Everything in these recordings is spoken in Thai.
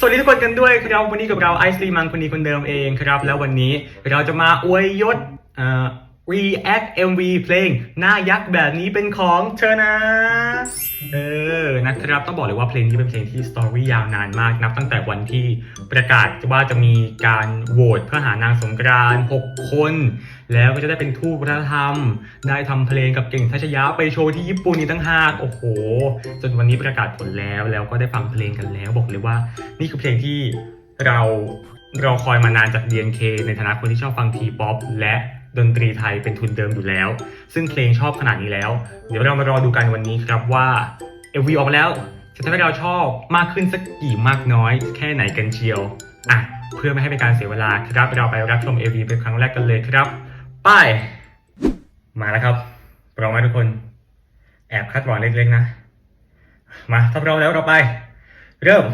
สวัสดีทุกคนกันด้วยครับวันนี้กับเราไอซ์ลีมังคนนี้คนเดิมเองครับ แล้ววันนี้เราจะมาอวยยศเอ่อ react MV เพลงหน้ายักษ์แบบนี้เป็นของเธอนะ เออ นะครับ ต้องบอกเลยว่าเพลงนี้เป็นเพลงที่สตอรี่ยาวนานมาก นับตั้งแต่วันที่ประกาศว่าจะมีการโหวตเพื่อหานางสงกรานต์6 คน แล้วก็จะได้เป็นทูตวัฒนธรรม ได้ทำเพลงกับเก่งทัชยะไปโชว์ที่ญี่ปุ่นอีกตั้งหาก โอ้โห จนวันนี้ประกาศผลแล้ว แล้วก็ได้ฟังเพลงกันแล้ว บอกเลยว่า นี่คือเพลงที่เราเรอคอยมานานจาก DNK ในฐานะคนที่ชอบฟังทีป๊อปและ ดนตรีไทยเป็นทุนเดิมอยู่แล้ว ซึ่งเพลงชอบขนาดนี้แล้ว เดี๋ยวเรามารอดูกันวันนี้ครับว่า MV ออกมาแล้วจะทำให้เราชอบมากขึ้นสักกี่มากน้อย แค่ไหนกันเชียวอะเพื่อไม่ให้เป็นการเสียเวลาครับ เราไปรับชม MV เป็นครั้งแรกกันเลยครับไปมาแล้วครับพร้อมไหมทุกคน แอบคาดหวังเล็กๆนะ มาถ้าพร้อมแล้วเราไป เริ่ม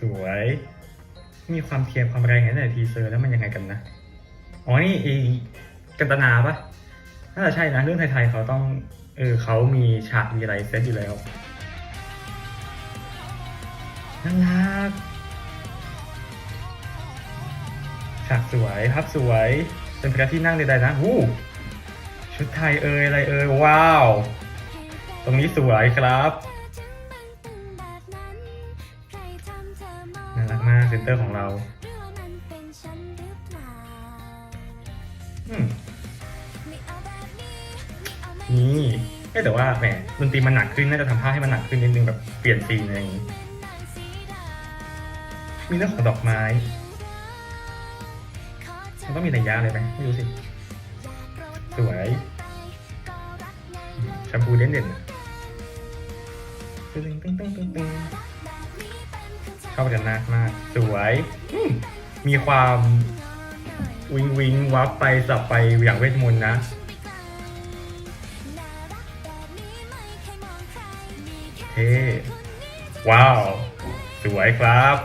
สวย มีความเทียมความแรงในทีเซอร์แล้วมันยังไงกันนะ อ๋อนี่ไอีกันตนาปะน่าจะใช่นะเรื่องไทยๆเขาต้องเออเขามีฉากมีอะไรเซตอยู่แล้วน่ารักฉากสวยภาพสวยเป็นพระที่นั่งใดๆนะวู้ชุดไทยเอ่ยอะไรเอ่ยว้าว ตรงนี้สวยครับ เซนเตอร์ของเราอืมนี่เอ้ยแต่ว่าแหมดนตรีมันหนักขึ้นน่าจะทำท่าให้มันหนักขึ้นนิดนึงแบบเปลี่ยนซีนอะไรอย่างงี้ มีเรื่องของดอกไม้มันต้องมีนัยยะอะไรไหมไม่รู้สิ สวยอืมแชมพูเด่นเด่นๆอะตึ้งตึ้งตึ้งตึ้งตึ้ง ชอบกันมากมากสวยอืมมีความวิงวิงวับไปสับไปอย่างเวทมนต์นะ เท่ว้าว สวยครับ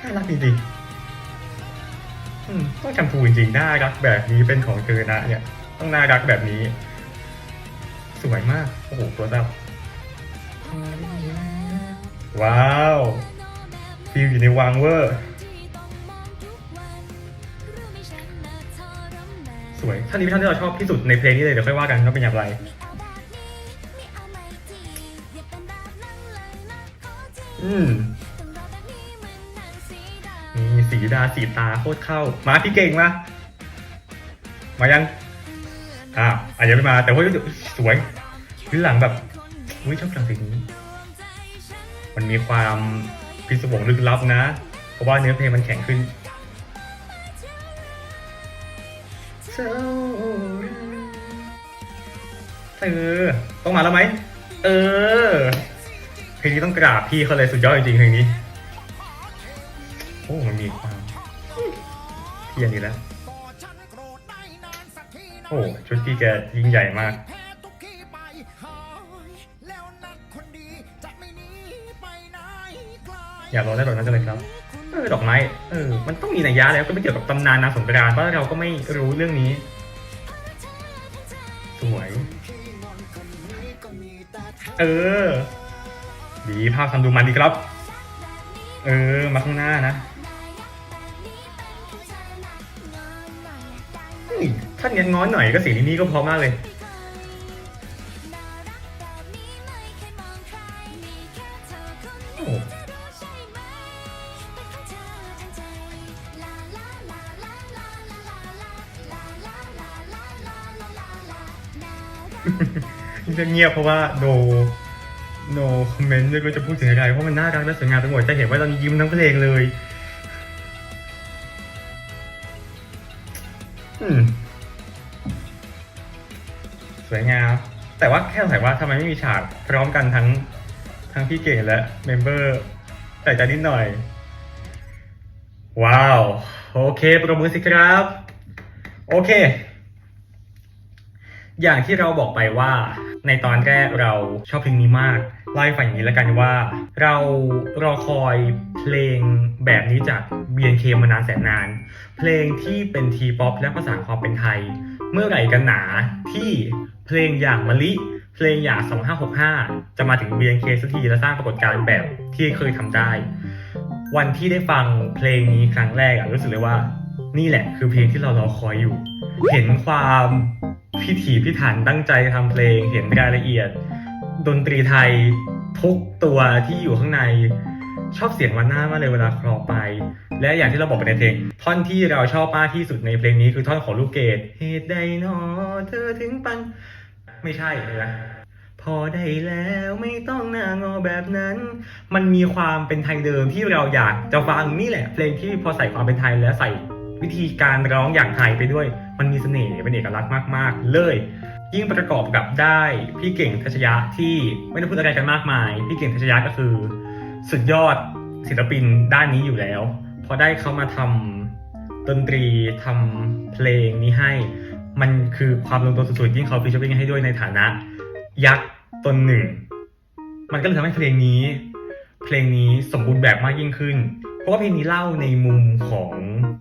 น่ารักจริงๆอืมต้องแชมพูจริงๆน่ารักแบบนี้เป็นของเธอนะเนี่ย ต้องน่ารักแบบนี้ สวยมาก โอ้โห ตัวเต้า ว้าวฟิลอยู่ในวังเวอร์ สวยท่านนี้เป็นท่านที่เราชอบที่สุดในเพลงนี้เลยเดี๋ยวค่อยว่ากันว่าเป็นอย่างไร อืมนี่สีดาสีตาโคตรเข้า มาพี่เก่งมา มายัง อ่าอาจจะไม่มาแต่ว่าสวยพื้นหลังแบบ อุ้ยชอบหลังสีนี้ มันมีความพิศวงลึกลับนะ เพราะว่าเนื้อเพลงมันแข็งขึ้นเออต้องมาแล้วไหม เออ เพลงนี้ต้องกราบพี่เขาเลยสุดยอดจริงเพลงนี้ โอ้ มันมีความเพียรดีแล้ว โอ้ ชุดพี่แกยิ่งใหญ่มาก อยากลองได้แบบนั้นจังเลยครับเออดอกไม้เออมันต้องมีนัยยะแล้วก็ไม่เกี่ยวกับตำนานนางสงกรานต์เพราะเราก็ไม่รู้เรื่องนี้ สวย เออ ดีภาพทำดูมันดีครับ เออ มาข้างหน้านะเฮ้ยถ้าเงี้ยง้อนหน่อยก็สีนี้ก็เพอมากเลย จะเงียบเพราะว่า no no comment ไม่รู้จะพูดถึงอะไร เพราะมันน่ารักและสวยงามไปหมดจะเห็นว่าตอนนี้ยิ้มทั้งเพลงเลยสวยงาม แต่ว่าแค่สงสัยว่าทำไมไม่มีฉากพร้อมกันทั้งทั้งพี่เก่งและเมมเบอร์แต่จะนิดหน่อย ว้าว โอเค ประมือสิครับ โอเค อย่างที่เราบอกไปว่าในตอนแรกเราชอบเพลงนี้มากเล่าให้ฟังอย่างนี้แล้วกันว่า เรารอคอยเพลงแบบนี้จาก BNK มานานแสนนาน เพลงที่เป็นทีป๊อปและภาษาความเป็นไทย เมื่อไหร่กันหนาที่เพลงอย่างมะลิ เพลงอย่าง 2565 จะมาถึง BNK สักทีและสร้างปรากฏการณ์แบบที่เคยทำได้ วันที่ได้ฟังเพลงนี้ครั้งแรกอะรู้สึกเลยว่า นี่แหละคือเพลงที่เรารอคอยอยู่ เห็นความ พิถีพิถันตั้งใจทำเพลง เห็นรายละเอียด ดนตรีไทยทุกตัวที่อยู่ข้างในชอบเสียงวันหน้ามากเลยเวลาคลอไป และอย่างที่เราบอกไปในเพลง ท่อนที่เราชอบมากที่สุดในเพลงนี้คือท่อนของลูกเกดเหตุใดหนอเธอถึงปัน ไม่ใช่เลยนะพอได้แล้วไม่ต้องหน้างอแบบนั้น มันมีความเป็นไทยเดิมที่เราอยากจะฟังนี่แหละ เพลงที่พอใส่ความเป็นไทยแล้วใส่วิธีการร้องอย่างไทยไปด้วย มันมีเสน่ห์เป็นเอกลักษณ์มากๆ เลย ยิ่งประกอบกับได้พี่เก่งทัชยะที่ไม่ต้องพูดอะไรกันมากมาย พี่เก่งทัชยะก็คือ สุดยอดศิลปินด้านนี้อยู่แล้ว พอได้เขามาทำดนตรีทำเพลงนี้ให้ มันคือความลงตัวสุดๆยิ่งเขาฟีเจอริ่งให้ด้วยในฐานะ ยักษ์ตนหนึ่ง มันก็เลยทำให้เพลงนี้ เพลงนี้สมบูรณ์แบบมากยิ่งขึ้น เพราะว่าเพลงนี้เล่าในมุมของ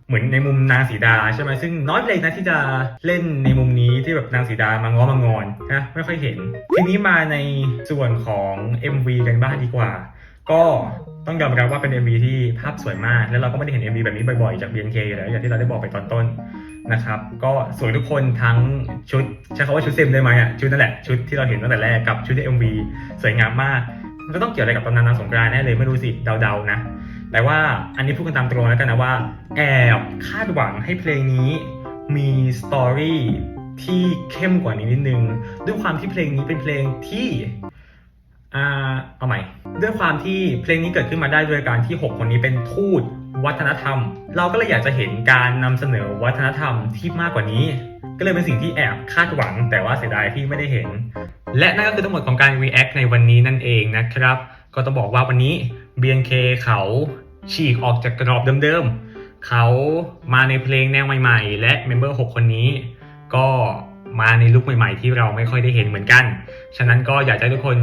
เหมือนในมุมนางสีดาใช่ไหมซึ่งน้อยเพลงนะที่จะเล่นในมุมนี้ที่แบบนางสีดามาง้อมางอนนะไม่ค่อยเห็น ทีนี้มาในส่วนของ MV กันบ้างดีกว่า ก็ต้องยอมรับว่าเป็น MV ที่ภาพสวยมาก แล้วเราก็ไม่ได้เห็น MV แบบนี้บ่อยๆ จาก BNK อยู่แล้วอย่างที่เราได้บอกไปตอนต้นนะครับ ก็สวยทุกคนทั้งชุดใช้คำว่าชุดเต็มได้ไหมอะชุดนั่นแหละชุดที่เราเห็นตั้งแต่แรกกับชุดใน MV สวยงามมาก มันก็ต้องเกี่ยวอะไรกับตำนานนางสงกรานต์แน่เลยไม่รู้สิเดาๆนะ แต่ว่าอันนี้พูดกันตามตรงแล้วกันนะว่าแอบคาดหวังให้เพลงนี้มีสตอรี่ที่เข้มกว่านี้นิดนึง ด้วยความที่เพลงนี้เป็นเพลงที่อ่าเอาใหม่ ด้วยความที่เพลงนี้เกิดขึ้นมาได้โดยการที่ 6 คนนี้เป็นทูตวัฒนธรรม เราก็เลยอยากจะเห็นการนำเสนอวัฒนธรรมที่มากกว่านี้ ก็เลยเป็นสิ่งที่แอบคาดหวัง แต่ว่าเสียดายที่ไม่ได้เห็น และนั่นก็คือทั้งหมดของการ react ในวันนี้นั่นเองนะครับ ก็ต้องบอกว่าวันนี้ BNK เขาฉีกออกจากกรอบเดิมๆ เขามาในเพลงแนวใหม่ๆ และเมมเบอร์ 6 คนนี้ ก็มาในลุคใหม่ๆ ที่เราไม่ค่อยได้เห็นเหมือนกัน ฉะนั้นก็อยากจะให้ทุกคน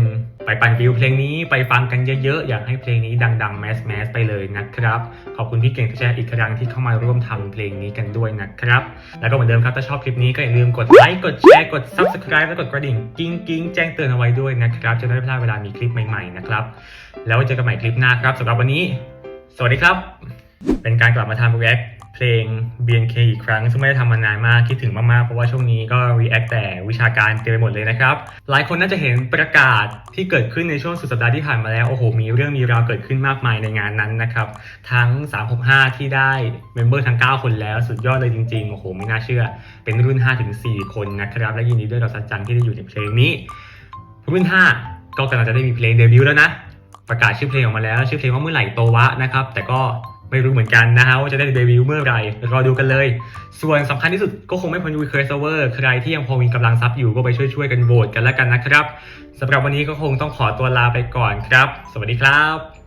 ไปปั่นวิวเพลงนี้ไปฟังกันเยอะๆ อยากให้เพลงนี้ดังๆแมสแมสไปเลยนะครับ ขอบคุณพี่เก่งที่แชร์อีกครั้งที่เข้ามาร่วมทำเพลงนี้กันด้วยนะครับ แล้วก็เหมือนเดิมครับถ้าชอบคลิปนี้ก็อย่าลืมกดไลค์กดแชร์กด subscribe และกดกระดิ่งกิ้งกิ้งแจ้งเตือนเอาไว้ด้วยนะครับ จะได้ไม่พลาดเวลามีคลิปใหม่ๆนะครับแล้วไว้เจอกันใหม่คลิปหน้าครับสำหรับวันนี้ สวัสดีครับ เป็นการกลับมาทำ react เพลง BNK อีกครั้ง ซึ่งไม่ได้ทำมานานมากคิดถึงมากๆ เพราะว่าช่วงนี้ก็ react แต่วิชาการเต็มไปหมดเลยนะครับ หลายคนน่าจะเห็นประกาศที่เกิดขึ้นในช่วงสุดสัปดาห์ที่ผ่านมาแล้ว โอ้โห มีเรื่องมีราวเกิดขึ้นมากมายในงานนั้นนะครับ ทั้ง 365 ที่ได้เมมเบอร์ทั้ง 9 คนแล้วสุดยอดเลยจริงๆ โอ้โห ไม่น่าเชื่อ เป็นรุ่น 5-4 คนนะครับ และยินดีด้วยกับสัจจังที่ได้อยู่ในเพลงนี้ รุ่น 5 ก็กำลังจะได้มีเพลงเดบิวต์แล้วนะประกาศชื่อเพลงออกมาแล้ว ชื่อเพลงว่าเมื่อไหร่โตวะนะครับ แต่ก็ ไม่รู้เหมือนกันนะฮะว่าจะได้เดบิวต์เมื่อไหร่รอดูกันเลย ส่วนสำคัญที่สุดก็คงไม่พ้น Request Server ใครที่ยังพอมีกำลังทรัพย์อยู่ก็ไปช่วยๆกันโหวตกันแล้วกันนะครับสำหรับวันนี้ก็คงต้องขอตัวลาไปก่อนครับ สวัสดีครับ